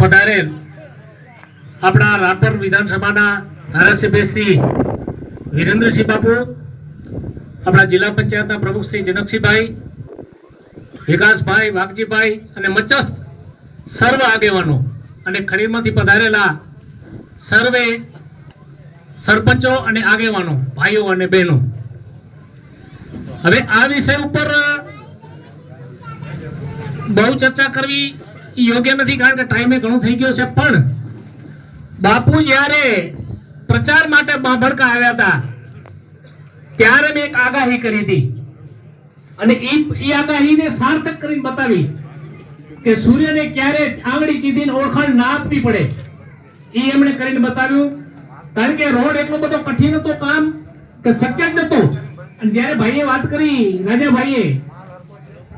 પધારેલ આપણા રાપર વિધાનસભાના ધારાસભ્ય શ્રી વિરેન્દ્રસિંહ બાપુ, આપણા જિલ્લા પંચાયતના પ્રમુખ શ્રી જનકસિંહભાઈ, વિકાસભાઈ વાઘજીભાઈ અને મચસ્ત સર્વ આગેવાનો અને ખડીરમાંથી પધારેલા સર્વે સરપંચો અને આગેવાનો, ભાઈઓ અને બહેનો. હવે આ વિષય ઉપર બહુ ચર્ચા કરવી યોગ્ય નથી કારણ કે ટાઈમે ઘણો થઈ ગયો છે. પણ બાપુ જ્યારે પ્રચાર માટે બાંભડકા આવ્યા હતા, ત્યારે મેં એક આગાહી કરી હતી. અને એ આગાહીને સાર્થક કરીને બતાવી કે સૂર્યને ક્યારે આંગળી ચીધીને ઓળખાણ ના આપવી પડે. એ એમણે કરીને બતાવ્યું. કારણ કે રોડ એટલો બધો કઠિન હતો કામ કે શક્ય જ નહોતું. અને જ્યારે ભાઈએ વાત કરી, રાજાભાઈએ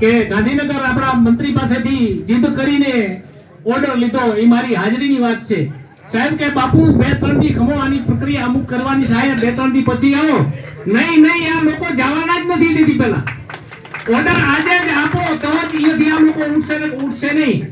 કે ગાંધીનગર આપણા મંત્રી પાસેથી જીદ કરીને ઓર્ડર લીધો. એ મારી હાજરીની વાત છે. સાહેબ કે, બાપુ, બે, ત્રણ દી ખમો પ્રક્રિયા અમુક કરવાની થાય, બે, ત્રણ દી પછી આવો. નહીં નહીં, આ લોકો જવાના જ નથી લીધી પેલા ઓર્ડર આજે જ આપો, તો જ અહીંયાથી આ લોકો ઉઠશે ઉઠશે નહીં.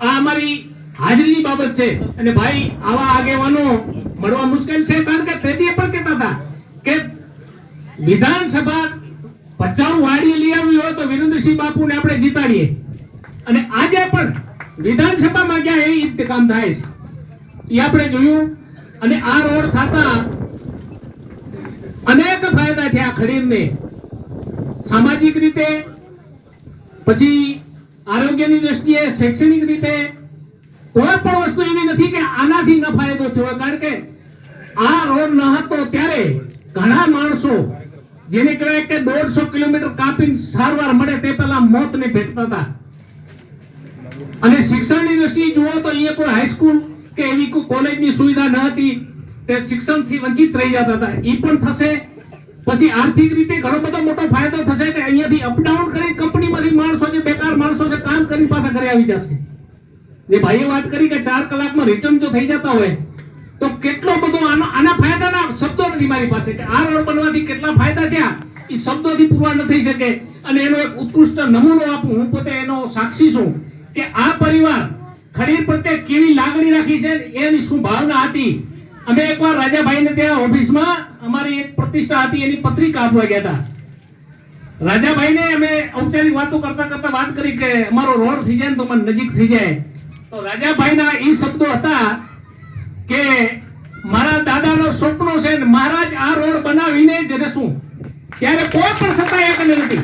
આ અમારી હાજરીની બાબત છે. અને ભાઈ, આવા આગેવાનો મળવા મુશ્કેલ છે, કારણ કે તેથી પણ કહેતા હતા કે વિધાનસભા પચાવ વાડી લઈ આવી હોય તો વિરેન્દ્રસિંહ બાપુને આપણે જીતાડીએ. અને આજે પણ વિધાનસભામાં ક્યાં એવી રીતે કામ થાય છે? એ આપણે જોયું. અને આ રોડ થતા અનેક ફાયદા થયા ખડીરને. સામાજિક રીતે, પછી આરોગ્યની દ્રષ્ટિએ, શૈક્ષણિક રીતે, કોઈ પણ વસ્તુ એવી નથી કે આનાથી ન ફાયદો થયો. કારણ કે આ રોડ ન હતો ત્યારે ઘણા માણસો જેને કહેવાય કે દોઢસો કિલોમીટર કાપીને સારવાર મળે તે પહેલા મોતને ભેટતા હતા. અને શિક્ષણની દ્રષ્ટિએ જુઓ તો અહીંયા કોઈ હાઈસ્કૂલ કે એવી કોઈ કોલેજની સુવિધા ન હતી. તે શિક્ષણથી વંચિત રહી જતા હતા. એ પણ થશે. પછી આર્થિક રીતે ઘણો બધો મોટો ફાયદો થશે કે અહીંયાથી અપડાઉન કરી કંપનીમાંથી માણસો જે બેકાર માણસો છે, કામ કરીને પાછા ઘરે આવી જશે. જે ભાઈએ વાત કરી કે ચાર કલાકમાં રિટર્ન જો થઈ જતા હોય તો કેટલો બધો આનો ફાયદાના શબ્દો નથી મારી પાસે. કે આ રોડ બનવાથી કેટલા ફાયદા થયા? એ શબ્દોથી પૂરવા ન થઈ શકે. અને એનો એક ઉત્કૃષ્ટ નમૂનો આપું. હું પોતે એનો સાક્ષી છું કે આ પરિવાર ખરીર પ્રત્યે કેવી લાગણી રાખી છે એની શું ભાવના હતી. અમે એકવાર રાજાભાઈને ત્યાં ઓફિસમાં અમારી એક પ્રતિષ્ઠા હતી, એની પત્રિકા આપવા ગયા હતા. રાજાભાઈને અમે ઔપચારિક વાતો કરતા કરતા વાત કરી કે અમારો રોડ થઈ જાય ને તો મને નજીક થઈ જાય. તો રાજાભાઈના એ શબ્દો હતા કે મારા દાદાનો સ્વપ્નો છે મહારાજ આ રોડ બનાવીને જ રહેશું ત્યારે કોઈ પણ સત્તા એક નથી.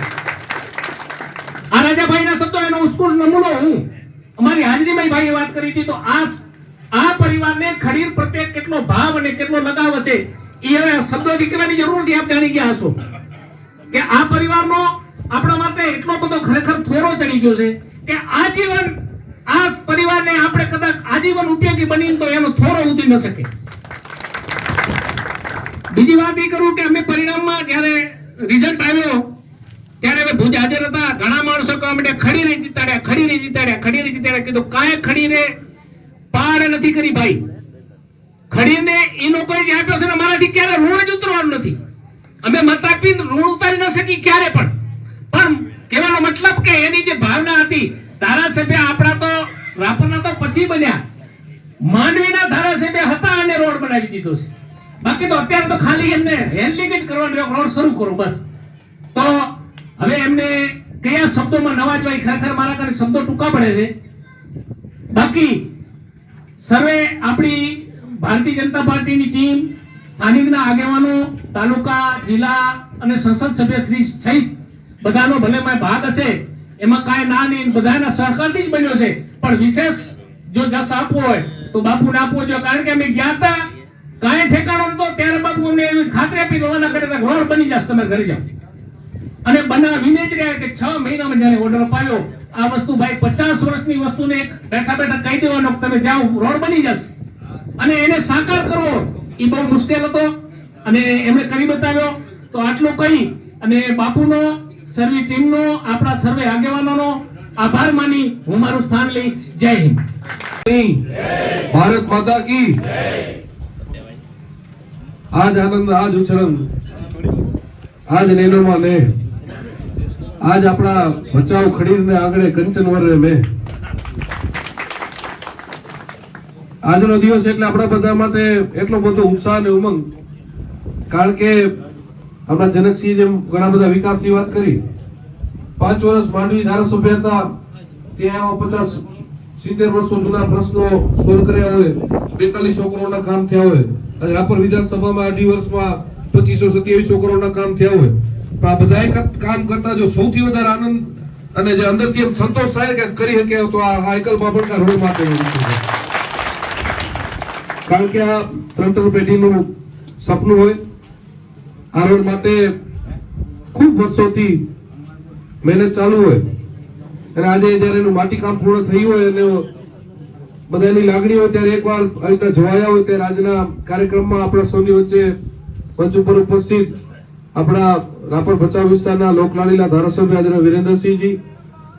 આ રાજાભાઈના શબ્દો એનો ઉત્કૃષ્ટ નમૂનો હું. અમારી હાજરીમાં ભાઈએ વાત કરી હતી, તો આ આ પરિવારને ખડીર પ્રત્યે કેટલો ભાવ અને કેટલો લગાવ હશે, એ હવે શબ્દો દીકરાની જરૂર નથી, આપ જાણી ગયા હશો. કે આ પરિવારનો આપણા માટે એટલો બધો ખરેખર થોરો ચડી ગયો છે, કે આજીવન આ પરિવારને આપણે કદાચ આજીવન ઉપયોગી બનીને તો એનો થોરો ઉતરી ન શકે. બીજી વાત એ કરું કે અમે પરિણામમાં જ્યારે રિઝલ્ટ આવ્યો, ત્યારે અમે ભુજ હાજર હતા. ઘણા માણસો કહેવા માટે ખડી નહીં જીતાડ્યા, ખડી નહીં જીતાડ્યા, ખડી નહીં જીતાડ્યા. કીધું, કાંઈ ખડીને પાર નથી કરી ભાઈ. ખડીને એ લોકોએ જે આપ્યો છે ને મારાથી ક્યારે ઋણ જ ઉતરવાનું નથી. અમે મત આપીને ઋણ ઉતારી ન શકી ક્યારે પણ. પણ કહેવાનો મતલબ કે એની જે ભાવના હતી, ધારાસભ્ય આપણા તો રાપરના તો પછી બન્યા. માંડવીના ધારાસભ્ય હતા અને રોડ બનાવી દીધો છે. બાકી તો અત્યારે તો ખાલી એમને હેન્ડલિંગ જ કરવાનું રહ્યો, રોડ શરૂ કરો બસ. તો હવે એમને કયા શબ્દોમાં નવાજવાય ખરેખર મારા કારણે શબ્દો ટૂંકા પડે છે. બાકી સર્વે આપણી ભારતીય જનતા પાર્ટીની ટીમ સ્થાનિકના આગેવાનો તાલુકા જિલ્લા અને સંસદ સભ્ય શ્રી સહિત બધાનો ભલે ભાગ હશે. એમાં કાંઈ ના નહીં બધાના સહકારથી જ બન્યો છે. પણ વિશેષ જો જસ આપવો હોય, તો બાપુને આપવો જોઈએ. કારણ કે અમે ગયા હતા કાંઈ ઠેકાણો નતો ત્યારે બાપુ અમને એવી ખાતરી આપી રવાના કરે રોડ બની જશે તમે ઘરે જાઓ. અને બનાવીને જ રહ્યા કે છ મહિનામાં જ્યારે ઓર્ડર અપાયો આ વસ્તુ ભાઈ પચાસ વર્ષની વસ્તુને બેઠા બેઠા કહી દેવાનો તમે જાઓ રોડ બની જશે. અને એને સાકાર કરવો એ બહુ મુશ્કેલ હતો. અને એમણે કરી બતાવ્યો, તો આટલું કહી અને બાપુનો, સર્વી ટીમનો, આપણા સર્વે આગેવાનોનો આભાર માની હું મારું સ્થાન લઈ જય હિન્દ. ભારત માતા કી આજ આનંદ, આજ ઉછરંગ આજ નેનોમાં ને આજ આપણા બચાવ ખડીર ને આંગણે કંચન વર રે મેં. આજનો દિવસ એટલે આપણા બધા માટે એટલો બધો ઉત્સાહ અને ઉમંગ. કારણ કે આપણા જનકસિંહ જેમ ઘણા બધા વિકાસની વાત કરી પાંચ વર્ષ માંડવી ધારાસભ્ય હતા ત્યાં પચાસ સિત્તેર વર્ષો જૂના પ્રશ્નો સોલ્વ કર્યા હોય, બેતાલીસ કરોડના કામ થયા હોય, અને રાપર વિધાનસભામાં અઢી વર્ષમાં પચીસો સત્યાવીસો કરોડના કામ થયા હોય. તો આ બધા કામ કરતા જો સૌથી વધારે આનંદ અને જે અંદરથી એમ સંતોષ થાય કે કરી શકે તો આ હાયકલ બાબરકા રોડ માટે કારણ કે આ ત્રણ ત્રણ પેઢીનું સપનું હોય, આ રોડ માટે ખૂબ વર્ષોથી મહેનત ચાલુ હોય. અને આજે જ્યારે એનું માટીકામ પૂર્ણ થયું હોય અને બધાની લાગણી હોય ત્યારે એકવાર આવી રીતના જોવાયા હોય ત્યારે આજના કાર્યક્રમમાં આપણા સૌની વચ્ચે મંચ ઉપર ઉપસ્થિત આપણા રાપર ભચાઉ વિસ્તારના લોકલાડીલા ધારાસભ્ય આદરણીય વિરેન્દ્રસિંહજી,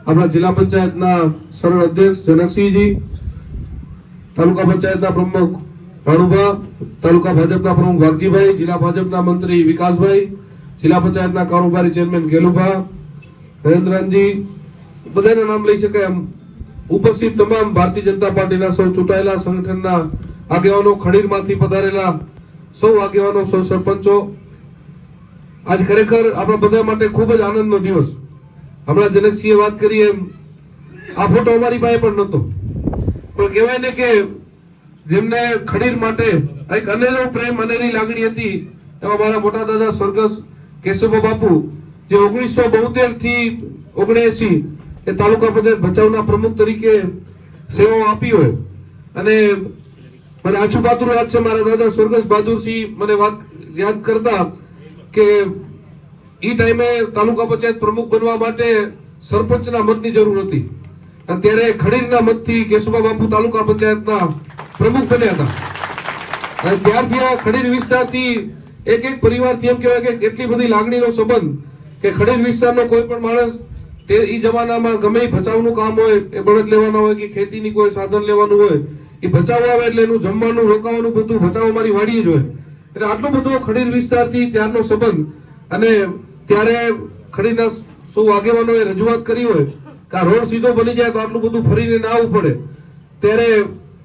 આપણા જિલ્લા પંચાયતના સરળ અધ્યક્ષ જનકસિંહજી, તાલુકા પંચાયતના પ્રમુખ રાણુભા તાલુકા ભાજપના પ્રમુખ વાઘજીભાઈ, જિલ્લા ભાજપના મંત્રી વિકાસભાઈ, જિલ્લા પંચાયતના કારોબારી ચેરમેન કેલુભા નરેન્દ્રનજી બધાના નામ લઈ શકાય એમ. ઉપસ્થિત તમામ ભારતીય જનતા પાર્ટીના સૌ ચૂંટાયેલા સંગઠનના આગેવાનો, ખડીરમાંથી પધારેલા સૌ આગેવાનો, સૌ સરપંચો. આજ ખરેખર આપણા બધા માટે ખૂબ જ આનંદનો દિવસ. હમણાં જનકસિંહે વાત કરી એમ. આ ફોટો અમારી પાસે પણ નહોતો. પણ કહેવાય ને કે જેમને ખડીર માટે એક અનેરો પ્રેમ, અનેરી લાગણી હતી, એવા મારા મોટા દાદા, સ્વર્ગસ્થ કેશવબા બાપુ જે ઓગણીસો બોતેરથી ઓગણએસી એ તાલુકા પંચાયત ભચાઉના પ્રમુખ તરીકે સેવાઓ આપી હોય. અને મને આછું બહાદુર યાદ છે, મારા દાદા સ્વર્ગસ્થ બહાદુરસિંહ મને વાત યાદ કરતા કે એ ટાઈમે તાલુકા પંચાયત પ્રમુખ બનવા માટે સરપંચના મતની જરૂર હતી. અને ત્યારે ખડીરના મતથી કેશુભા બાપુ તાલુકા પંચાયતના પ્રમુખ બન્યા હતા. અને ત્યારથી આ ખડીર વિસ્તારથી એક એક પરિવારથી એમ કહેવાય કે એટલી બધી લાગણીનો સંબંધ કે ખડીર વિસ્તારનો કોઈ પણ માણસ તે ઈ જમાનામાં ગમે ઈ ભચાઉનું કામ હોય, એ બળદ લેવાના હોય કે ખેતીની કોઈ સાધન લેવાનું હોય એ ભચાઉ આવે એટલે એનું જમવાનું, રોકાવાનું બધું ભચાઉ મારી વાડીએ જ હોય. એટલે આટલો બધો ખડીર વિસ્તારથી ત્યારનો સંબંધ અને ત્યારે ખડીરના સૌ આગેવાનોએ રજૂઆત કરી હોય કે આ રોડ સીધો બની જાય તો આટલું બધું ફરીને ના આવવું પડે. ત્યારે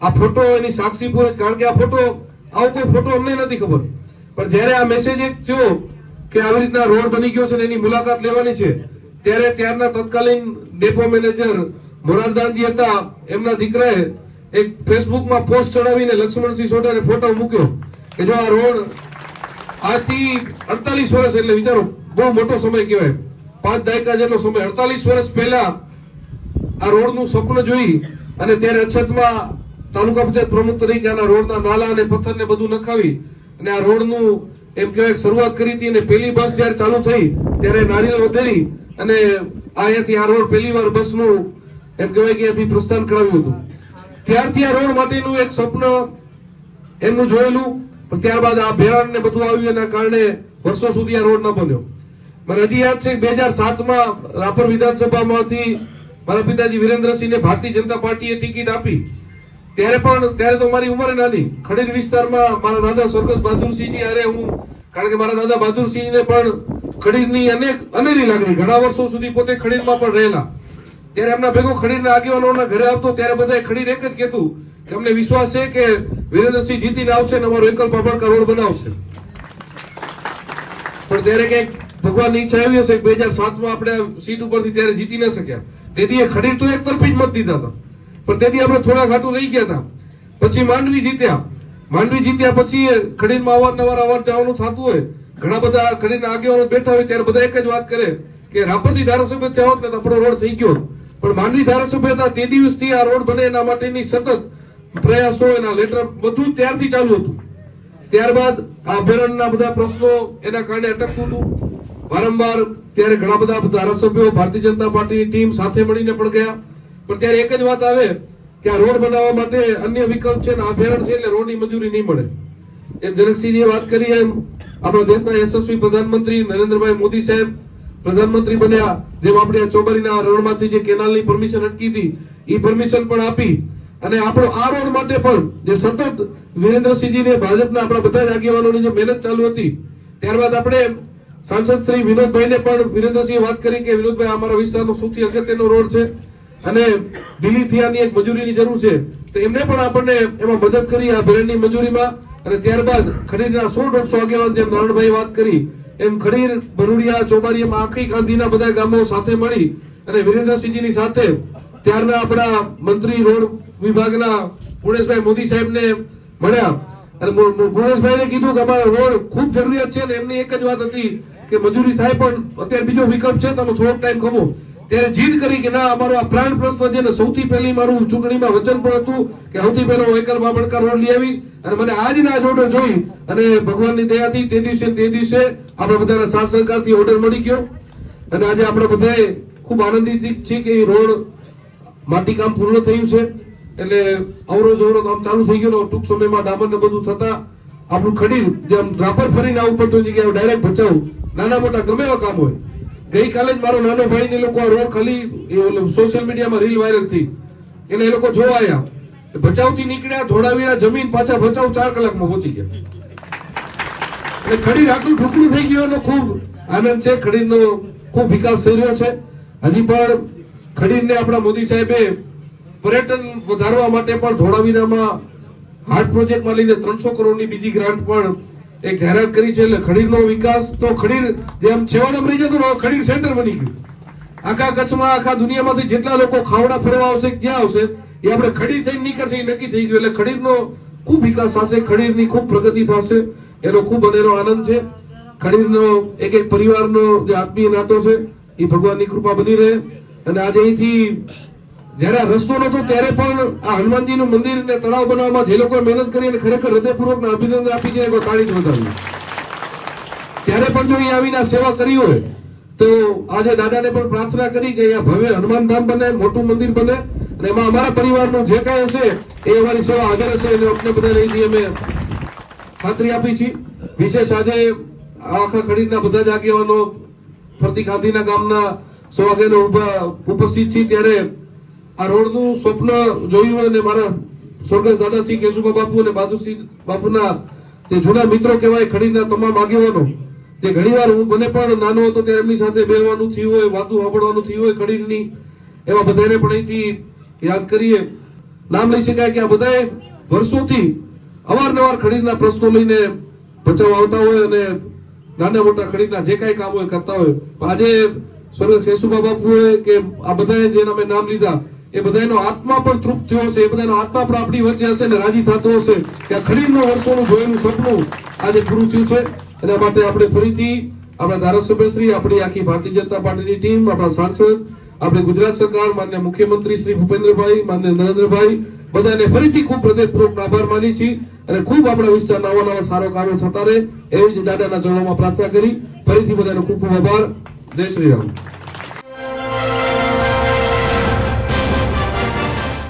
આ ફોટો એની સાક્ષી પૂરે કારણ કે આ ફોટો, આવો કોઈ ફોટો અમને નથી ખબર. પણ જ્યારે આ મેસેજ એક થયો કે આવી રીતના રોડ બની ગયો છે ને એની મુલાકાત લેવાની છે, ત્યારે ત્યારના તત્કાલીન ડેપો મેનેજર મોરારદાનજી હતા. એમના દીકરાએ એક ફેસબુકમાં પોસ્ટ ચડાવીને લક્ષ્મણસિંહ સોઢાને ફોટો મૂક્યો કે જો આ રોડ આજથી અડતાલીસ વર્ષ, એટલે વિચારો, બહુ મોટો સમય કહેવાય. પાંચ દાયકા જેટલો સમય, અડતાલીસ વર્ષ પહેલા આ રોડનું સ્વપ્ન જોઈ અને ત્યારે અછતમાં તાલુકા પંચાયત પ્રમુખ તરીકે આના રોડના નાલા અને પથ્થરને બધું નખાવી અને આ રોડનું એમ કહેવાય શરૂઆત કરી હતી અને પહેલી બસ જ્યારે ચાલુ થઈ ત્યારે નારિયેળ વધેરી અને અહીંયાથી આ રોડ પહેલી વાર બસનું એમ કહેવાય કે અહીંયાથી પ્રસ્થાન કરાવ્યું હતું. ત્યારથી આ રોડ માટેનું એક સ્વપ્ન એમનું જોયેલું, પણ ત્યારબાદ આ ભેરાણ ને બધું આવ્યું એના કારણે વર્ષો સુધી આ રોડ ન બન્યો. મને હજી યાદ છે બે હજાર સાતમાં રાપર વિધાનસભામાંથી મારા પિતાજી વિરેન્દ્રસિંહને ભારતીય જનતા પાર્ટીએ ટિકિટ આપી. ત્યારે પણ, ત્યારે તો મારી ઉંમર નાની. ખડીર વિસ્તારમાં મારા દાદા સ્વર્ગસ્થ બહાદુરસિંહજી અરે હું, કારણ કે મારા દાદા બહાદુરસિંહને પણ ખડીરની અનેક અનેરી લાગણી. ઘણા વર્ષો સુધી પોતે ખડીરમાં પણ રહેલા. ત્યારે એમના ભેગો ખડીરના આગેવાનોના ઘરે આવતો, ત્યારે બધાએ ખડીર એક જ કહેતું કે અમને વિશ્વાસ છે કે વિરેન્દ્રસિંહ જીતીને આવશે અને અમારો એકલ પાપડકા કરોડ બનાવશે. પણ ત્યારે કંઈક ભગવાનની ઈચ્છા એવી હશે બે હજાર સાતમાં આપણે સીટ ઉપરથી ત્યારે જીતી ન શક્યા. તેથી એ ખડીર તો એક તરફી જ મત દીધા હતા. પણ તેથી આપણે થોડા ઘાટું રહી ગયા હતા પછી માંડવી જીત્યા. માંડવી જીત્યા પછી એ ખડીરમાં અવારનવાર અવાર જવાનું થતું હોય. ઘણા બધા ખડીના આગેવાનો બેઠા હોય ત્યારે બધા એક જ વાત કરે કે રાપરથી ધારાસભ્ય થયા હોત ને આપણો રોડ થઈ ગયો. પણ માંડવી ધારાસભ્ય હતા તે દિવસથી આ રોડ બને એના માટેની સતત પ્રયાસો, એના લેટર બધું ત્યારથી ચાલુ હતું. ત્યારબાદ આ અભયારણ્યના બધા પ્રશ્નો એના કારણે અટકતું હતું. વારંવાર ત્યારે ઘણા બધા ધારાસભ્યો, ભારતીય જનતા પાર્ટીની ટીમ સાથે મળીને પણ ગયા. પણ ત્યારે એક જ વાત આવે કે આ રોડ બનાવવા માટે અન્ય વિકલ્પ છે ને આ છે એટલે રોડની મંજૂરી નહીં મળે. એમ જનકસિંહજીએ વાત કરી એમ. આપણા દેશના યશસ્વી પ્રધાનમંત્રી નરેન્દ્રભાઈ મોદી સાહેબ પ્રધાનમંત્રી બન્યા, જેમ આપણે આ ચોબારીના રોડમાંથી જે કેનાલની પરમિશન અટકી હતી એ પરમિશન પણ આપી. અને આપણો આ રોડ માટે પણ જે સતત વિરેન્દ્રસિંહજીને ભાજપના આપણા બધા જ આગેવાનોની જે મહેનત ચાલુ હતી, ત્યારબાદ આપણે સાંસદ શ્રી વિનોદભાઈને પણ વિરેન્દ્રસિંહે વાત કરી કે વિનોદભાઈ અમારા વિસ્તારનો સૌથી અગત્યનો રોડ છે. અને દિલ્હીથી આની એક મજૂરીની જરૂર છે. તો એમને પણ આપણને એમાં મદદ કરી આ ભેરણની મજૂરીમાં. અને ત્યારબાદ ખડીરના સો દોઢસો આગેવાન જેમ નારણભાઈ વાત કરી, એમ ખડીર, ભરૂડિયા ચોબારીયામાં આખી ગાંધીના બધા ગામો સાથે મળી અને વિરેન્દ્રસિંહજીની સાથે ત્યારના આપણા મંત્રી રોડ વિભાગના પુણેશભાઈ મોદી સાહેબને મળ્યા. અને પુણેશભાઈને કીધું કે અમારે રોડ ખૂબ જરૂરિયાત છે ને એમની એક જ વાત હતી કે મજૂરી થાય પણ અત્યારે બીજો વિકલ્પ છે તમે થોડોક ટાઈમ ખમો. ત્યારે જીદ કરી કે ના, અમારો આ પ્રાણ પ્રશ્ન છે ને સૌથી પહેલી મારું ચૂંટણીમાં વચન પણ હતું કે સૌથી પહેલો હું એકલ બાબણકા રોડ લઈ આવીશ અને મને આજના જ ઓર્ડર જોઈ અને ભગવાનની દયાથી તે દિવસે તે દિવસે આપણે બધાના સાથ સરકારથી ઓર્ડર મળી ગયો. અને આજે આપણે બધાએ ખૂબ આનંદિત છીએ કે એ રોડ માટીકામ પૂર્ણ થયું છે. એટલે અવરોજ અવરોજ આમ ચાલુ થઈ ગયો ને, ટૂંક સમયમાં ડામર ને બધું થતા આપણું ખડીર જેમ રાપર ફરીને આવું પડતું જગ્યાએ ડાયરેક્ટ બચાવ નાના મોટા ગમે એવા કામ હોય. ગઈકાલે જ મારો નાનો ભાઈ ને લોકો રોડ ખાલી સોશિયલ મીડિયામાં રીલ વાયરલ થઈ એટલે એ લોકો જોવા આવ્યા ભચાઉ નીકળ્યા, ધોળાવીરા જમીન પાછા ભચાઉ ચાર કલાકમાં પહોંચી ગયા. એટલે ખડીર આટલું ઠુકડું થઈ ગયું એનો ખૂબ આનંદ છે ખડીરનો ખૂબ વિકાસ થઈ રહ્યો છે. હજી પણ ખડીરને આપણા મોદી સાહેબે પર્યટન વધારવા માટે પણ ધોળાવીરામાં હાર્ટ પ્રોજેક્ટમાં લઈને ત્રણસો કરોડની બીજી ગ્રાન્ટ પણ એક જાહેરાત કરી છે એટલે ખડીરનો વિકાસ તો ખડીર જેમ છેવાડે રહી જતો ખડીર સેન્ટર બની ગયું. આખા કચ્છમાં, આખા દુનિયામાંથી જેટલા લોકો ખાવડા ફરવા આવશે, જ્યાં આવશે, એ આપણે ખડીર થઈને નીકળશે, એ નક્કી થઈ ગયું. એટલે ખડીરનો ખૂબ વિકાસ થશે, ખડીરની ખૂબ પ્રગતિ થશે, એનો ખૂબ અનેરો આનંદ છે. ખડીરનો એક એક પરિવારનો જે આત્મીય નાતો છે, એ ભગવાનની કૃપા બની રહે. અને આજે અહીંથી જ્યારે રસ્તો નતો ત્યારે પણ આ હનુમાનજીનું મંદિર ને તળાવ બનાવવામાં જે લોકોએ મહેનત કરી અને ખરેખર હૃદયપૂર્વક અભિનંદન આપી છે એ તાળી વધાવી ત્યારે પણ જો અહીં આવીને સેવા કરી હોય, તો આજે દાદાને પણ પ્રાર્થના કરી કે અહીંયા ભવ્ય હનુમાન ધામ બને, મોટું મંદિર બને, અને એમાં અમારા પરિવારનું જે કાંઈ હશે, એ અમારી સેવા હાજર હશે અને અમને બધા અહીંથી અમે ખાતરી આપી છે વિશેષ આજે આખા ખડીના બધા જ આગેવાનો ફરતી ગાંધીના ગામના સૌ આગેવાનો ઉપસ્થિત છે ત્યારે આ રોડનું સ્વપ્ન જોયું અને મારા સ્વર્ગસ્થ દાદાસિંહ કેશુભા બાપુ અને બાદુસિંહ બાપુના જે જૂના મિત્રો કહેવાય, ખડીના તમામ આગેવાનો, તે ઘણીવાર હું મને પણ નાનો હતો ત્યારે એમની સાથે બેહવાનું થયું હોય, વાતું સાંભળવાનું થયું હોય ખડીરની એવા બધાને પણ અહીંથી યાદ કરીએ. નામ લઈ શકાય કે આ બધાએ વર્ષોથી અવારનવાર ખડીરના પ્રશ્નો લઈને બચાવ આવતા હોય અને નાના મોટા ખડીના જે કાંઈ કામ હોય કરતા હોય. આજે સ્વર્ગ કેશુભા બાપુ હોય કે આ બધાએ જેના મેં નામ લીધા એ બધાનો આત્મા પણ તૃપ્ત થયો હશે, એ બધાનો આત્મા પણ આપણી વચ્ચે હશે ને રાજી થતો હશે કે આ વર્ષોનું જોયેલું સપનું આજે પૂરું થયું છે. એના માટે આપણે ફરીથી આપણા ધારાસભ્યશ્રી, આપણી આખી ભારતીય જનતા પાર્ટીની ટીમ, આપણા સાંસદ, આપણે ગુજરાત સરકાર, માન્ય મુખ્યમંત્રી શ્રી ભૂપેન્દ્રભાઈ, માન્ય નરેન્દ્રભાઈ, બધાને ફરીથી ખૂબ હૃદયપૂર્વક આભાર માની છીએ અને ખૂબ આપણા વિસ્તારના નવા નવા સારો કાર્યો થતા રહે, એવી જ દાદાના ચરણોમાં પ્રાર્થના કરી, ફરીથી બધાનો ખૂબ ખૂબ આભાર. જય શ્રી રામ.